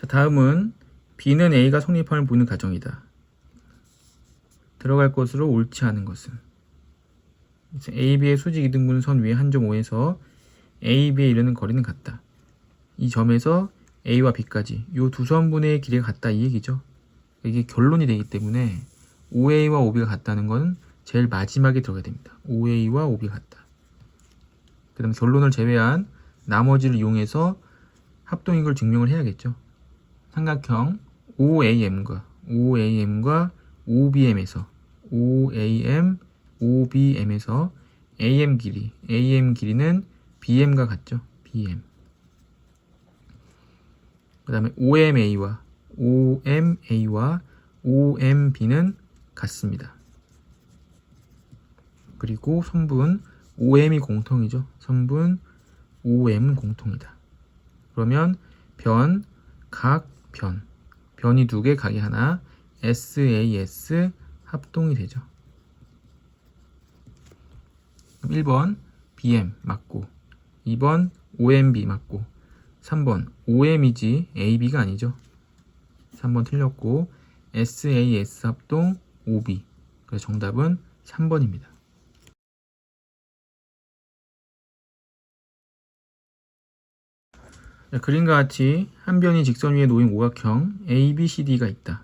자, 다음은 B는 A가 성립함을 보이는 가정이다. 들어갈 것으로 옳지 않은 것은 A, B의 수직 이등분은 선 위에 한 점 5에서 A, B에 이르는 거리는 같다. 이 점에서 A와 B까지 이 두 선분의 길이가 같다 이 얘기죠. 이게 결론이 되기 때문에 OA와 OB가 같다는 건 제일 마지막에 들어가야 됩니다. OA와 OB가 같다. 그 다음 결론을 제외한 나머지를 이용해서 합동인 걸 증명을 해야겠죠. 삼각형 OAM과 OAM과 OBM에서 OAM, OBM에서 AM 길이, AM 길이는 BM과 같죠. BM. 그 다음에 OMA와 OMA와 OMB는 같습니다. 그리고 선분 OM이 공통이죠. 선분 OM은 공통이다. 그러면 변, 각, 변. 변이 두 개, 각이 하나. SAS 합동이 되죠. 그럼 1번 BM 맞고 2번 OMB 맞고 3번 OM이지 AB가 아니죠. 3번 틀렸고 SAS 합동 OB. 그래서 정답은 3번입니다. 자, 그림과 같이 한 변이 직선 위에 놓인 오각형 ABCD가 있다.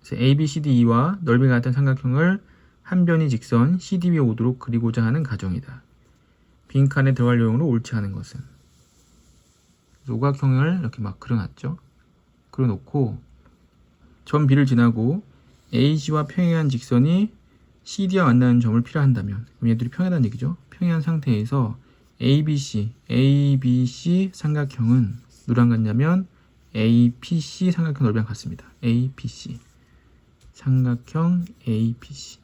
그래서 ABCD와 넓이가 같은 삼각형을 한 변이 직선 CD 위에 오도록 그리고자 하는 가정이다. 빈칸에 들어갈 요령으로 옳지 않은 것은 오각형을 이렇게 막 그려놨죠. 그려놓고 점 B를 지나고 AC와 평행한 직선이 CD와 만나는 점을 필요한다면 얘들이 평행하다는 얘기죠. 평행한 상태에서 ABC, ABC 삼각형은 누구랑 같냐면 APC 삼각형 넓이랑 같습니다. APC 삼각형 APC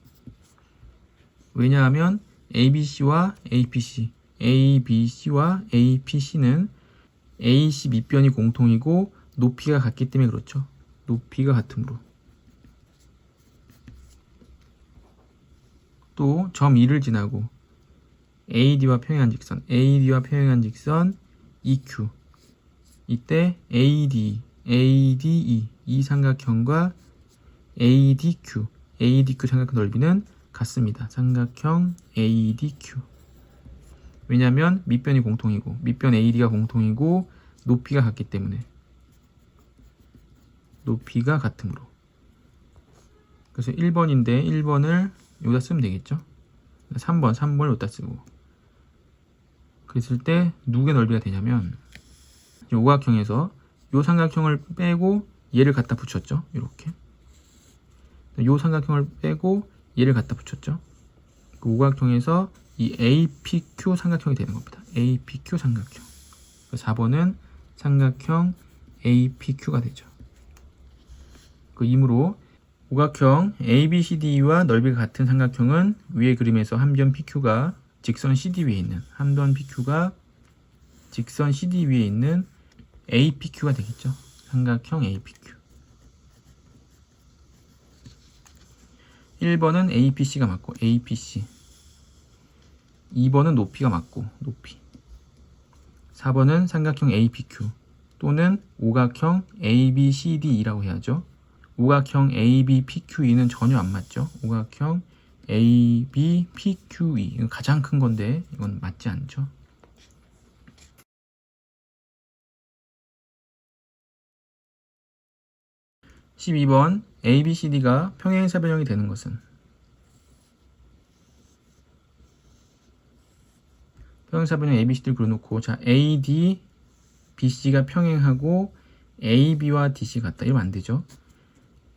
왜냐하면 ABC와 APC, ABC와 APC는 AC 밑변이 공통이고 높이가 같기 때문에 그렇죠. 높이가 같으므로 또 점 2를 지나고 AD와 평행한 직선, AD와 평행한 직선 EQ. 이때 AD, ADE 이 삼각형과 ADQ, ADQ 삼각형 넓이는 같습니다. 삼각형 ADQ. 왜냐하면 밑변이 공통이고 밑변 AD가 공통이고 높이가 같기 때문에 높이가 같으므로. 그래서 1번인데 1번을 여기다 쓰면 되겠죠. 3번, 3번을 여기다 쓰고. 그랬을 때 누구의 넓이가 되냐면 이 오각형에서 이 삼각형을 빼고 얘를 갖다 붙였죠. 이렇게. 이 삼각형을 빼고 얘를 갖다 붙였죠. 그 오각형에서 이 APQ 삼각형이 되는 겁니다. APQ 삼각형. 4번은 삼각형 APQ가 되죠. 그 이므로 오각형 ABCD와 넓이가 같은 삼각형은 위의 그림에서 함변 PQ가 직선 CD 위에 있는 함변 PQ가 직선 CD 위에 있는 APQ가 되겠죠. 삼각형 APQ. 1번은 APC가 맞고 APC. 2번은 높이가 맞고 높이. 4번은 삼각형 APQ 또는 오각형 ABCD라고 해야죠. 오각형 ABPQE는 전혀 안 맞죠. 오각형 ABPQE 이건 가장 큰 건데 이건 맞지 않죠. (12번) ABCD가 평행사 변형이 되는 것은 평행사 변형 ABCD를 그려놓고 자 AD BC가 평행하고 AB와 DC 같다 이러면 안 되죠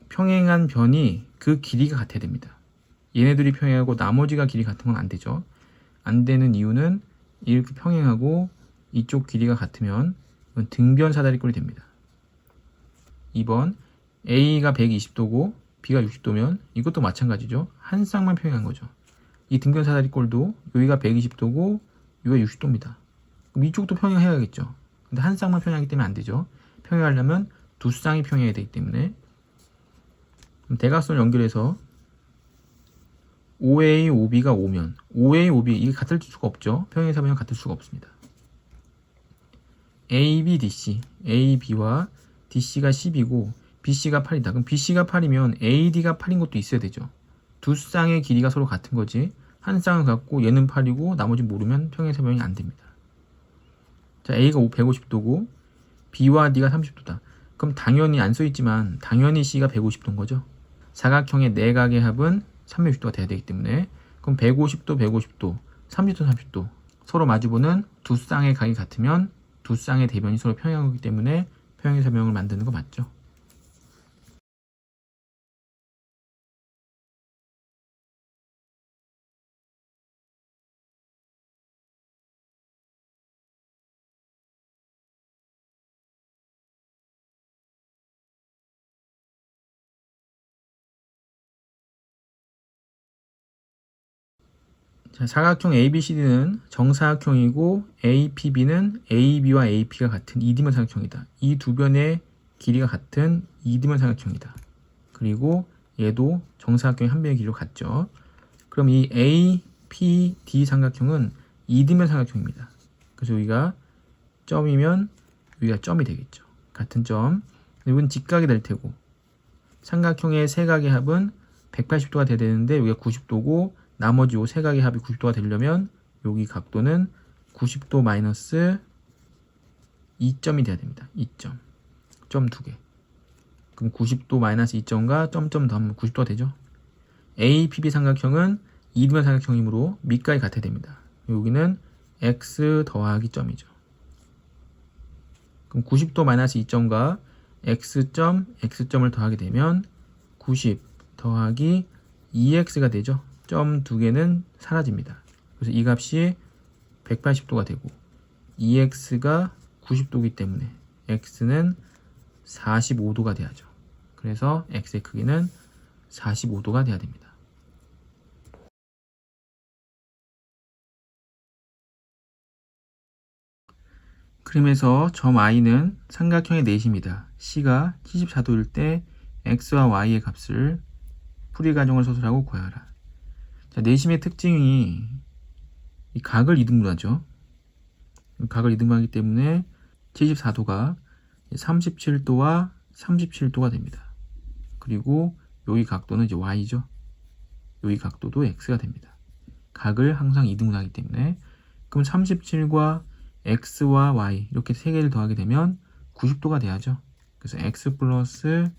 평행한 변이 그 길이가 같아야 됩니다. 얘네들이 평행하고 나머지가 길이 건안 되죠. 안 되는 이유는 이렇게 평행하고 이쪽 길이가 같으면 등변 사다리꼴이 됩니다. 2번 A가 120도고 B가 60도면 이것도 마찬가지죠. 한 쌍만 평행한 거죠. 이 등변 사다리꼴도 여기가 120도고 여기가 60도입니다. 그럼 이쪽도 평행해야겠죠. 근데 한 쌍만 평행하기 때문에 안 되죠. 평행하려면 두 쌍이 평행해야 되기 때문에 대각선을 연결해서 OA, OB가 오면 OA, OB 이게 같을 수가 없죠. 평행사 변형 같을 수가 없습니다. AB, DC, AB와 DC가 10이고 BC가 8이다. 그럼 BC가 8이면 AD가 8인 것도 있어야 되죠. 두 쌍의 길이가 서로 같은 거지. 한 쌍은 같고 얘는 8이고 나머지 모르면 평행 설명이 안 됩니다. 자, A가 150도고 B와 D가 30도다. 그럼 당연히 안 써 있지만 당연히 C가 150도인 거죠. 사각형의 내각의 합은 360도가 돼야 되기 때문에 그럼 150도, 150도, 30도, 30도 서로 마주보는 두 쌍의 각이 같으면 두 쌍의 대변이 서로 평행하기 때문에 평행 설명을 만드는 거 맞죠? 자, 사각형 ABCD는 정사각형이고 APB는 AB와 AP가 같은 이디면 사각형이다. 이 두 변의 길이가 같은 이디면 사각형이다. 그리고 얘도 정사각형의 한 변의 길이로 같죠. 그럼 이 APD 삼각형은 이디면 삼각형입니다. 그래서 여기가 점이면 여기가 점이 되겠죠. 같은 점. 이건 직각이 될 테고 삼각형의 세 각의 합은 180도가 돼야 되는데 여기가 90도고 나머지 요 세 각의 합이 90도가 되려면 여기 각도는 90도 마이너스 2점이 돼야 됩니다. 2점. 점 두 개. 그럼 90도 마이너스 2점과 점점 더하면 90도가 되죠. APB 삼각형은 이등변 삼각형이므로 밑각이 같아야 됩니다. 여기는 x 더하기 점이죠. 그럼 90도 마이너스 2점과 x점, x점을 더하게 되면 90 더하기 2x가 되죠. 점 두 개는 사라집니다. 그래서 이 값이 180도가 되고 2x가 90도이기 때문에 x는 45도가 돼야죠. 그래서 x의 크기는 45도가 돼야 됩니다. 그림에서 점 i는 삼각형의 내심이다. c가 74도일 때 x와 y의 값을 풀이 과정을 서술하고 구하라. 자, 내심의 특징이 이 각을 2등분하죠. 각을 2등분하기 때문에 74도가 37도와 37도가 됩니다. 그리고 여기 각도는 이제 y죠. 여기 각도도 x가 됩니다. 각을 항상 2등분하기 때문에 그럼 37과 x와 y 이렇게 세 개를 더하게 되면 90도가 돼야죠. 그래서 x 플러스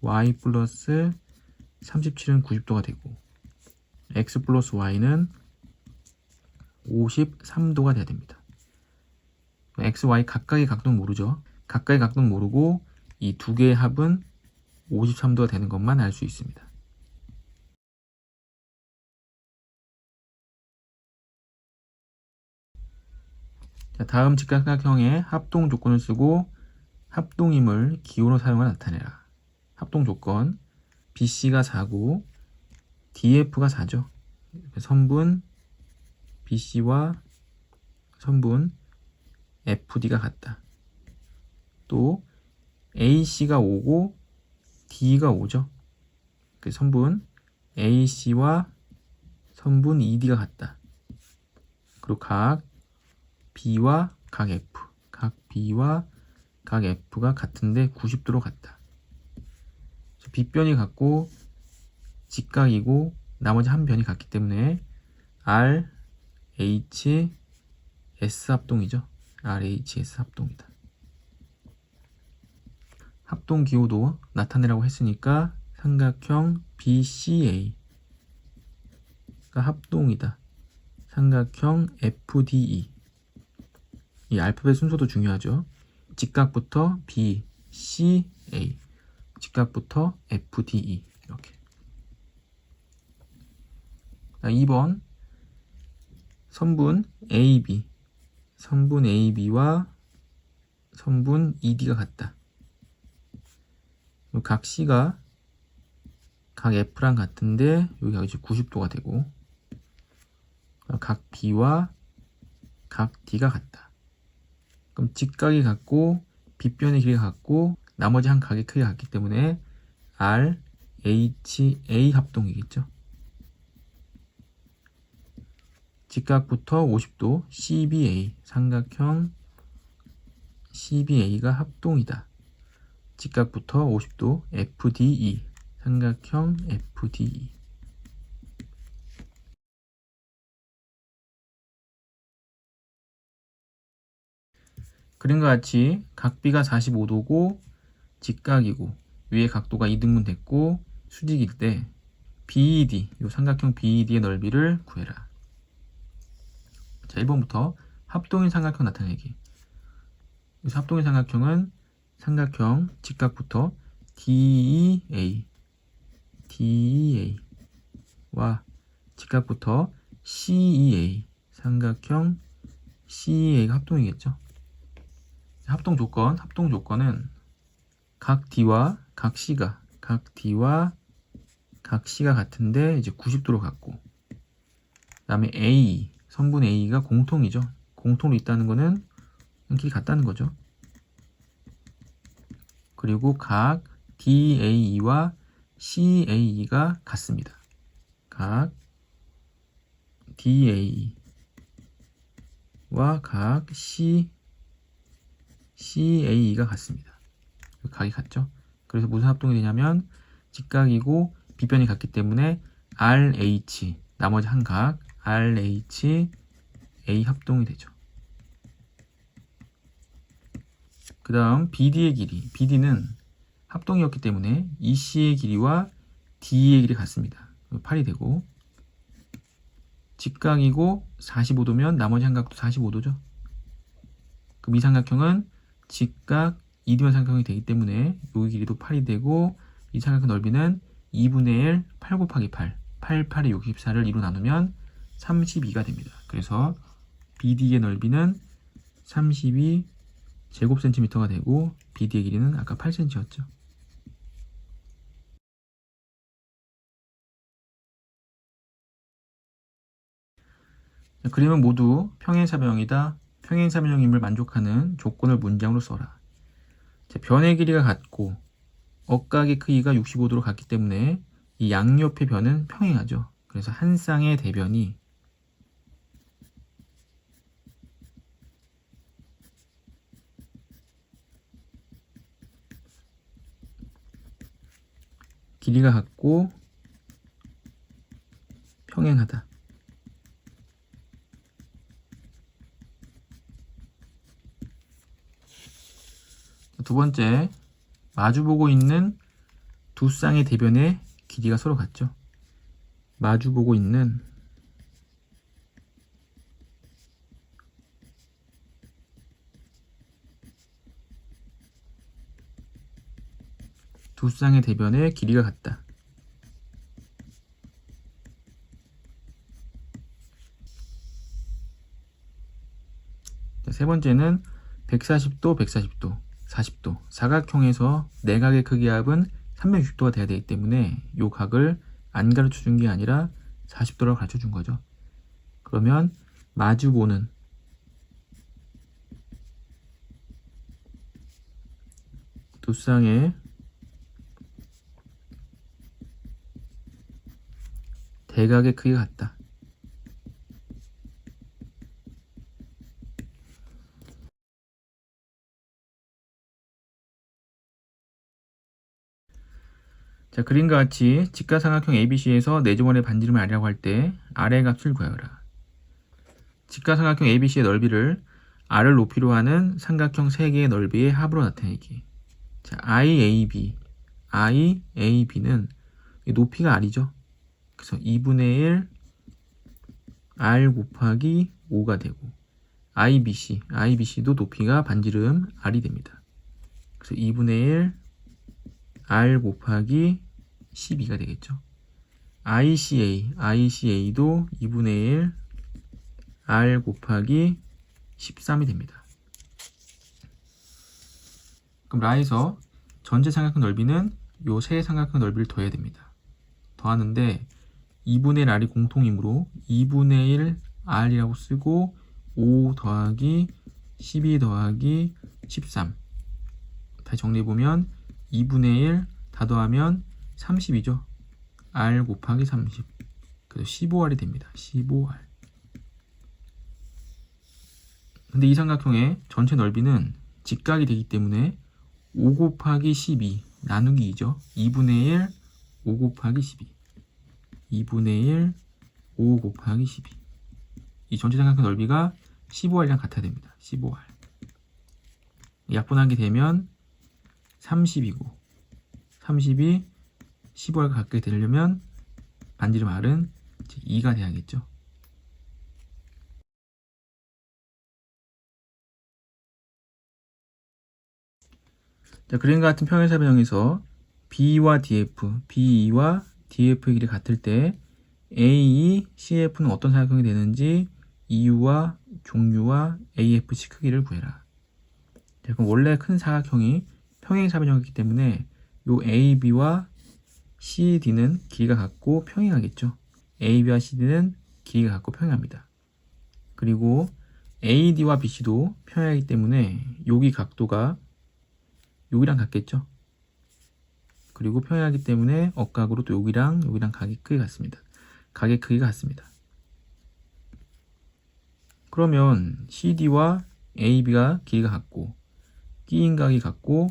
y 플러스 37은 90도가 되고 x 플러스 y는 53도가 돼야 됩니다. x, y 각각의 각도는 모르죠. 각각의 각도는 모르고 이 두 개의 합은 53도가 되는 것만 알 수 있습니다. 자, 다음 직각각형의 합동 조건을 쓰고 합동임을 기호로 사용하 나타내라. 합동 조건 BC가 4고 DF가 4죠. 선분 BC와 선분 FD가 같다. 또 AC가 5고 D가 5죠. 그 선분 AC와 선분 ED가 같다. 그리고 각 B와 각 F, 각 B와 각 F가 같은데 90도로 같다. B변이 같고 직각이고 나머지 한 변이 같기 때문에 R, H, S 합동이죠. R, H, S 합동이다. 합동 기호도 나타내라고 했으니까 삼각형 BCA가 합동이다. 삼각형 FDE 이 알파벳 순서도 중요하죠. 직각부터 B, C, A 직각부터 FDE 이렇게 자, 2번 선분 AB 선분 AB와 선분 ED가 같다. 각 C가 각 F랑 같은데 여기가 이제 90도가 되고 각 B와 각 D가 같다. 그럼 직각이 같고 빗변의 길이가 같고 나머지 한 각의 크기가 같기 때문에 R, H, A 합동이겠죠. 직각부터 50도 CBA 삼각형 CBA가 합동이다. 직각부터 50도 FDE 삼각형 FDE 그림과 같이 각비가 45도고 직각이고 위에 각도가 2등분 됐고 수직일 때 BED 이 삼각형 BED의 넓이를 구해라. 자 1번부터 합동인 삼각형 나타내기. 그래서 합동인 삼각형은 삼각형 직각부터 DEA DEA와 직각부터 CEA 삼각형 CEA가 합동이겠죠. 합동 조건, 합동 조건은 각 D와 각 C가 각 D와 각 C가 같은데 이제 90도로 같고 그다음에 A 선분 A가 공통이죠. 공통으로 있다는 거는 길이 같다는 거죠. 그리고 각 DAE와 CAE가 같습니다. 각 DAE와 각 C CAE가 같습니다. 각이 같죠? 그래서 무슨 합동이 되냐면 직각이고 비변이 같기 때문에 RH 나머지 한 각 RH A 합동이 되죠. 그 다음 BD의 길이 BD는 합동이었기 때문에 EC의 길이와 DE의 길이 같습니다. 8이 되고 직각이고 45도면 나머지 한 각도 45도죠. 그 미삼각형은 직각 2디면 삼각형이 되기 때문에 여기 길이도 8이 되고 이 삼각형 넓이는 2분의 1 8 곱하기 8 8, 8에 64를 2로 나누면 32가 됩니다. 그래서 BD의 넓이는 32 제곱센티미터가 되고 BD의 길이는 아까 8cm였죠. 그림은 모두 평행사변형이다. 평행사변형임을 만족하는 조건을 문장으로 써라. 자, 변의 길이가 같고 억각의 크기가 65도로 같기 때문에 이 양옆의 변은 평행하죠. 그래서 한 쌍의 대변이 길이가 같고 평행하다. 두 번째, 마주보고 있는 두 쌍의 대변의 길이가 서로 같죠. 마주보고 있는 두 쌍의 대변의 길이가 같다. 자, 세 번째는 140도, 140도, 40도. 사각형에서 내각의 크기 합은 360도가 돼야 되기 때문에 이 각을 안 가르쳐 준 게 아니라 40도라고 가르쳐 준 거죠. 그러면 마주 보는 두 쌍의 대각의 크기가 같다. 자, 그림과 같이 직가삼각형 ABC에서 내주원의 반지름을 알이라고 할 때 아래 값을 구하여라. 직가삼각형 ABC의 넓이를 R을 높이로 하는 삼각형 3개의 넓이의 합으로 나타내기. 자, IAB, IAB는 높이가 R이죠. 그래서 2분의 1 R 곱하기 5가 되고 IBC, IBC도 높이가 반지름 R이 됩니다. 그래서 2분의 1 R 곱하기 12가 되겠죠. ICA, ICA도 2분의 1 R 곱하기 13이 됩니다. 그럼 라에서 전체 삼각형 넓이는 요 세 삼각형 넓이를 더해야 됩니다. 더하는데 2분의 1 R이 공통이므로 2분의 1 R이라고 쓰고 5 더하기 12 더하기 13 다시 정리해보면 2분의 1 다 더하면 30이죠. R 곱하기 30. 그래서 15R이 됩니다. 15R. 근데 이 삼각형의 전체 넓이는 직각이 되기 때문에 5 곱하기 12 나누기 2죠. 2분의 1, 5 곱하기 12. 2분의 1, 5 곱하기 12. 이 전체 삼각형 넓이가 15R이랑 같아야 됩니다. 15R. 약분하게 되면 30이고 30이 15R과 가까이 되려면 반지름 R은 즉 2가 돼야겠죠. 자, 그림과 같은 평행사변형에서 B와 DF, BE와 DF의 길이 같을 때 AE, CF는 어떤 사각형이 되는지 EU와 종류와 AFC 크기를 구해라. 자, 그럼 원래 큰 사각형이 평행사변형이기 때문에 요 AB와 CD는 길이가 같고 평행하겠죠. AB와 CD는 길이가 같고 평행합니다. 그리고 AD와 BC도 평행하기 때문에 여기 각도가 여기랑 같겠죠. 그리고 평행하기 때문에 억각으로 또 여기랑 여기랑 각의 크기 같습니다. 각의 크기가 같습니다. 그러면 CD와 AB가 길이가 같고 끼인 각이 같고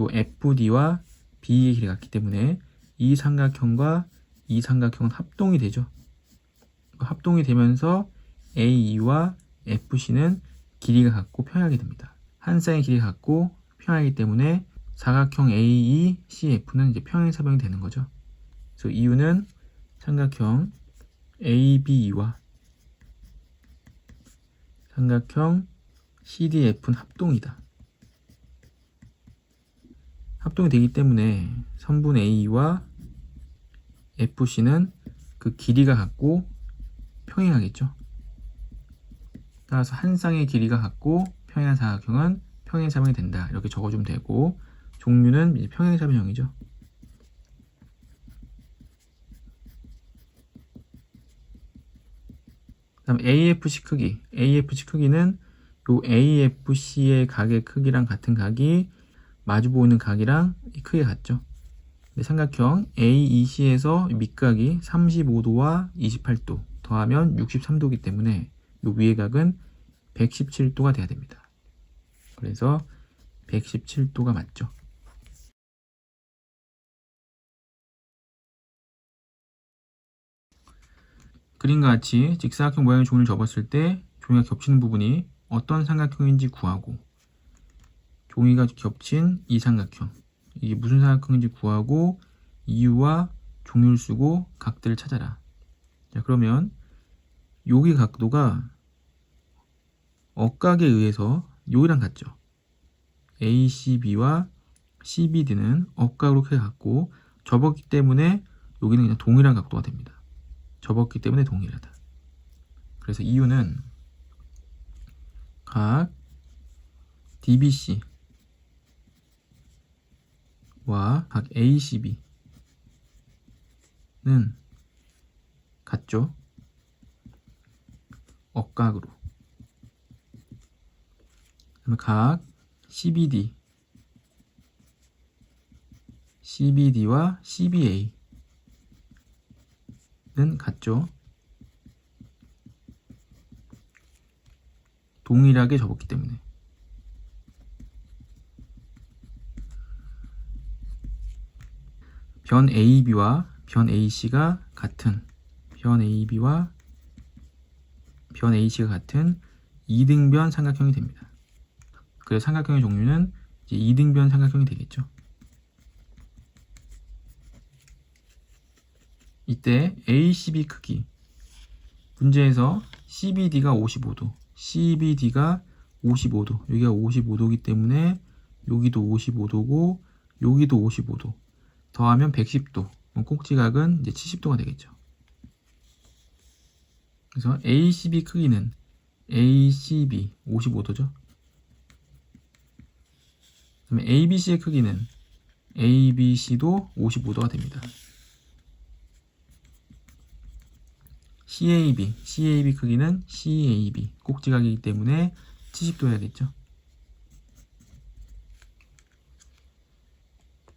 요 FD와 B의 길이가 같기 때문에 이 삼각형과 이 삼각형은 합동이 되죠. 그 합동이 되면서 AE와 FC는 길이가 같고 평행하게 됩니다. 한 쌍의 길이가 같고 평행하기 때문에 사각형 AE, CF는 이제 평행사변이 되는 거죠. 그래서 이유는 삼각형 ABE와 삼각형 CDF는 합동이다. 합동이 되기 때문에 선분 A와 FC는 그 길이가 같고 평행하겠죠. 따라서 한 쌍의 길이가 같고 평행한 사각형은 평행사변이 된다. 이렇게 적어주면 되고 종류는 평행사변형이죠. 그다음 AFC 크기. AFC 크기는 요 AFC의 각의 크기랑 같은 각이 마주 보이는 각이랑 크기가 같죠. 삼각형 AEC에서 밑각이 35도와 28도 더하면 63도이기 때문에 요 위의 각은 117도가 돼야 됩니다. 그래서 117도가 맞죠. 그림과 같이 직사각형 모양의 종이를 접었을 때 종이가 겹치는 부분이 어떤 삼각형인지 구하고 종이가 겹친 이 삼각형 이게 무슨 삼각형인지 구하고 이유와 종류를 쓰고 각들을 찾아라. 자 그러면 여기 각도가 억각에 의해서 여기랑 같죠. ACB와 CBD는 억각으로 크게 같고 접었기 때문에 여기는 그냥 동일한 각도가 됩니다. 접었기 때문에 동일하다. 그래서 이유는 각 DBC 와 각 ACB는 같죠? 억각으로. 그다음에 각 CBD, CBD와 CBA 는 같죠? 동일하게 접었기 때문에. 변 AB와 변 AC가 같은 변 AB와 변 AC가 같은 2등변 삼각형이 됩니다. 그래서 삼각형의 종류는 이제 2등변 삼각형이 되겠죠. 이때 ACB 크기 문제에서 CBD가 55도, CBD가 55도, 여기가 55도이기 때문에 여기도 55도고 여기도 55도 더하면 110도, 꼭지각은 이제 70도가 되겠죠. 그래서 ACB 크기는 ACB 55도죠. 그다음에 ABC의 크기는 ABC도 55도가 됩니다. CAB, CAB 크기는 CAB 꼭지각이기 때문에 70도 해야겠죠.